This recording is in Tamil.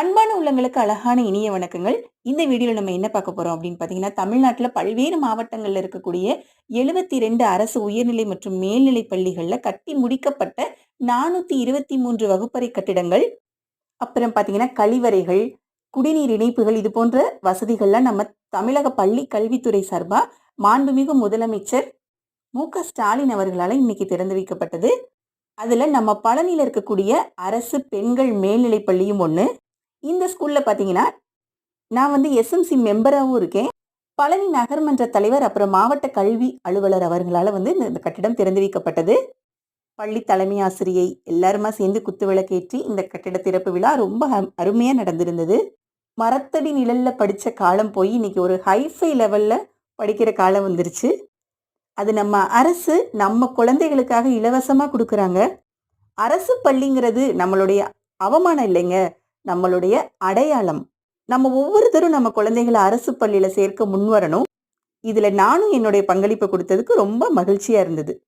அன்பான உள்ளங்களுக்கு அழகான இனிய வணக்கங்கள். இந்த வீடியோவில் நம்ம என்ன பார்க்க போகிறோம் அப்படின்னு பார்த்தீங்கன்னா, தமிழ்நாட்டில் பல்வேறு மாவட்டங்களில் இருக்கக்கூடிய 72 அரசு உயர்நிலை மற்றும் மேல்நிலை பள்ளிகளில் கட்டி முடிக்கப்பட்ட 423 வகுப்பறை கட்டிடங்கள், அப்புறம் பார்த்தீங்கன்னா கழிவறைகள், குடிநீர் இணைப்புகள் இது போன்ற வசதிகள்லாம் நம்ம தமிழக பள்ளி கல்வித்துறை சார்பா மாண்புமிகு முதலமைச்சர் மு. க. ஸ்டாலின் அவர்களால் இன்னைக்கு திறந்து வைக்கப்பட்டது. அதில் நம்ம பழனியில் இருக்கக்கூடிய அரசு பெண்கள் மேல்நிலைப் பள்ளியும் ஒன்று இந்த ஸ்கூலில் பார்த்தீங்கன்னா, நான் வந்து எஸ்எம்சி மெம்பராகவும் இருக்கேன். பழனி நகர்மன்ற தலைவர் அப்புறம் மாவட்ட கல்வி அலுவலர் அவர்களால் வந்து இந்த கட்டிடம் திறந்து வைக்கப்பட்டது. பள்ளி தலைமை ஆசிரியை எல்லாருமா சேர்ந்து குத்துவிளக்கேற்றி இந்த கட்டிட திறப்பு விழா ரொம்ப அ நடந்திருந்தது. மரத்தடி நிழலில் படித்த காலம் போய் இன்னைக்கு ஒரு ஹைஃபை லெவலில் படிக்கிற காலம் வந்துருச்சு. அது நம்ம அரசு நம்ம குழந்தைகளுக்காக இலவசமாக கொடுக்குறாங்க அரசு பள்ளிங்கிறது நம்மளுடைய அவமானம் இல்லைங்க. நம்மளுடைய அடையாளம். நம்ம ஒவ்வொருத்தரும் நம்ம குழந்தைகள அரசு பள்ளியில சேர்க்க முன்வரணும். இதுல நானும் என்னுடைய பங்களிப்பு கொடுத்ததுக்கு ரொம்ப மகிழ்ச்சியா இருந்தது.